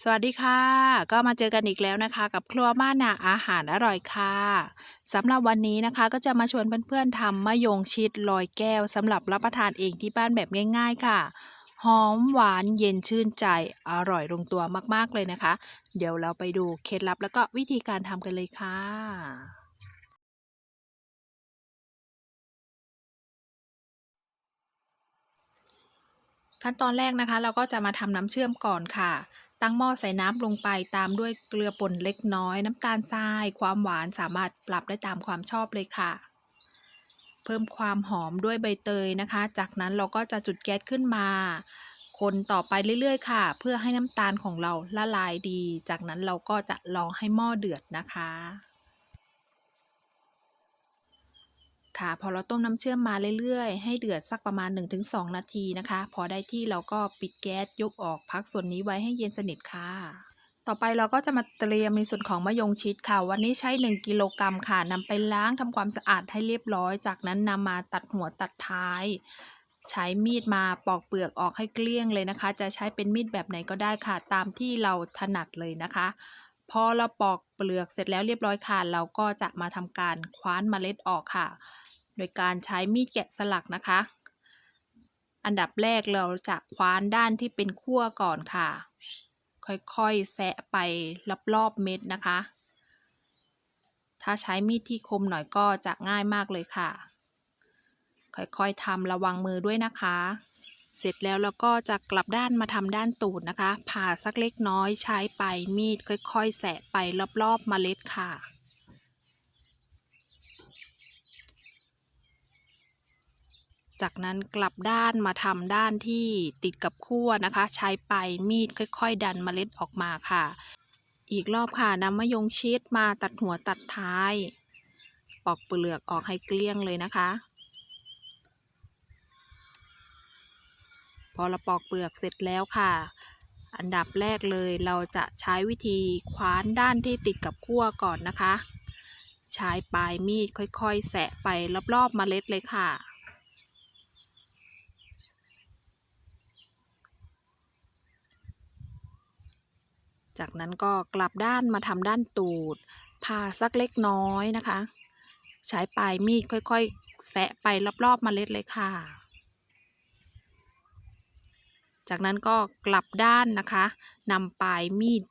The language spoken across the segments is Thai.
สวัสดีค่ะ ก็มาเจอกันอีกแล้วนะคะ กับครัวบ้านนาอาหารอร่อยค่ะสำหรับวันนี้นะคะก็จะมาชวนเพื่อนๆทำมะยงชิดลอยแก้วสำหรับรับประทานเองที่บ้านแบบง่าย ๆค่ะ หอมหวานเย็นชื่นใจอร่อยลงตัวมากๆเลยนะคะ เดี๋ยวเราไปดูเคล็ดลับแล้วก็วิธีการทำกันเลยค่ะขั้นตอนแรกนะคะ เราก็จะมาทำน้ำเชื่อมก่อนค่ะ ตั้งหม้อใส่น้ำลงไปตามด้วยเกลือป่นเล็กน้อย น้ำตาลทราย ความหวานสามารถปรับได้ตามความชอบเลยค่ะ เพิ่มความหอมด้วยใบเตยนะคะ จากนั้นเราก็จะจุดแก๊สขึ้นมา คนต่อไปเรื่อยๆ ค่ะ เพื่อให้น้ำตาลของเราละลายดี จากนั้นเราก็จะรอให้หม้อเดือดนะคะ ค่ะ พอเราต้มน้ำเชื่อมมาเรื่อยๆ ให้เดือดสักประมาณ 1-2 นาทีนะคะ พอได้ที่เราก็ปิดแก๊สยกออกพักส่วนนี้ไว้ให้เย็นสนิทค่ะต่อไปเราก็จะมาเตรียมในส่วนของมะยงชิดค่ะ วันนี้ใช้ 1 กิโลกรัมค่ะนำไปล้างทำความสะอาดให้เรียบร้อย จากนั้นนำมาตัดหัวตัดท้าย ใช้มีดมาปอกเปลือกออกให้เกลี้ยงเลยนะคะ จะใช้เป็นมีดแบบไหนก็ได้ค่ะ ตามที่เราถนัดเลยนะคะ พอเราปอกเปลือกเสร็จแล้วเรียบร้อยค่ะ เราก็จะมาทำการคว้านเมล็ดออกค่ะ โดยการใช้มีดแกะสลักนะคะ อันดับแรกเราจะคว้านด้านที่เป็นขั้วก่อนค่ะ ค่อยๆแซะไปรอบๆเม็ดนะคะ ถ้าใช้มีดที่คมหน่อยก็จะง่ายมากเลยค่ะ ค่อยๆทำระวังมือด้วยนะคะ เสร็จแล้วเราก็จะกลับด้านมาทำด้านตูดนะคะ ผ่าสักเล็กน้อยใช้ไปมีดค่อย ๆ แสะไปรอบๆเมล็ดค่ะ จากนั้นกลับด้านมาทำด้านที่ติดกับขั้วนะคะ ใช้ไปมีดค่อย ๆ ดันเมล็ดออกมาค่ะ อีกรอบค่ะนำมะยงชิดมาตัดหัวตัดท้าย ปอกเปลือกออกให้เกลี้ยงเลยนะคะ พอเราปอกเปลือกเสร็จแล้วค่ะ อันดับแรกเลยเราจะใช้วิธีคว้านด้านที่ติดกับขั้วก่อนนะคะ ใช้ปลายมีดค่อยๆ แสะไปรอบๆเมล็ดเลยค่ะจากนั้นก็กลับด้านมาทำด้านตูดผ่าสักเล็กน้อยนะคะ ใช้ปลายมีดค่อยๆ แสะไปรอบๆเมล็ดเลยค่ะ จากนั้นก็กลับด้านนะคะนำปลายมีด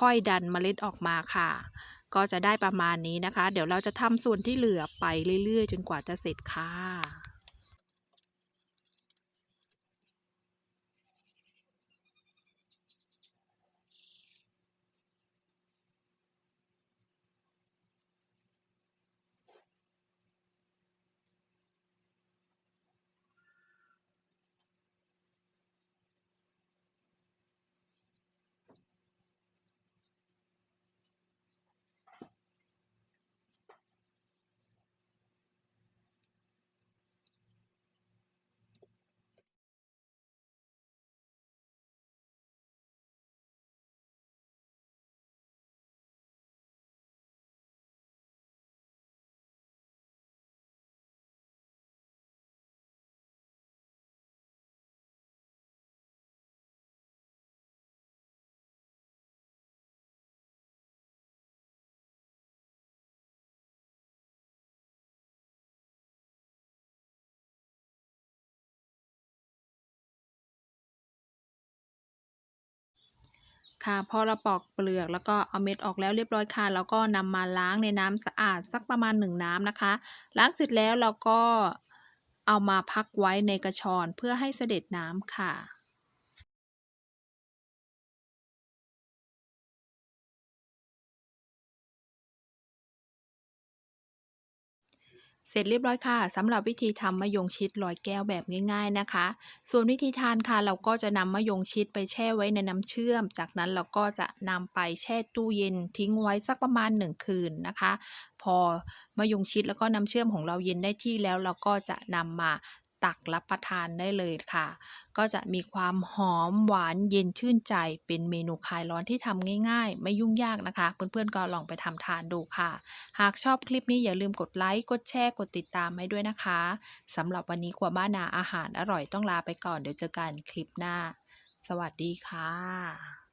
ค่อยๆ ดันเมล็ดออกมาค่ะ ก็จะได้ประมาณนี้นะคะ เดี๋ยวเราจะทำส่วนที่เหลือไปเรื่อยๆ จนกว่าจะเสร็จค่ะ ค่ะพอเราปอกเปลือกแล้วก็เอาเม็ดออกแล้วเรียบร้อยค่ะแล้วก็นำมาล้างในน้ำสะอาดสักประมาณ 1 น้ำนะคะ ล้างเสร็จแล้วเราก็เอามาพักไว้ในกระชอนเพื่อให้เสด็จน้ำค่ะ เสร็จเรียบร้อยค่ะสำหรับวิธีทำมะยงชิดลอยแก้วแบบง่าย ๆนะคะ ส่วนวิธีทานค่ะเราก็จะนำมะยงชิดไปแช่ไว้ในน้ำเชื่อม จากนั้นเราก็จะนำไปแช่ตู้เย็นทิ้งไว้สักประมาณ 1 คืนนะคะ พอมะยงชิดแล้วก็น้ำเชื่อมของเราเย็นได้ที่แล้วเราก็จะนำมา ตักรับประทานได้เลยค่ะ ก็จะมีความหอมหวานเย็นชื่นใจ เป็นเมนูคลายร้อนที่ทำง่าย ๆ ไม่ยุ่งยากนะคะ เพื่อนๆก็ลองไปทำทานดูค่ะ หากชอบคลิปนี้อย่าลืมกดไลค์กดแชร์กดติดตามให้ด้วยนะคะสำหรับวันนี้ครัวบ้านนาอาหารอร่อยต้องลาไปก่อนเดี๋ยวเจอกันคลิปหน้า สวัสดีค่ะ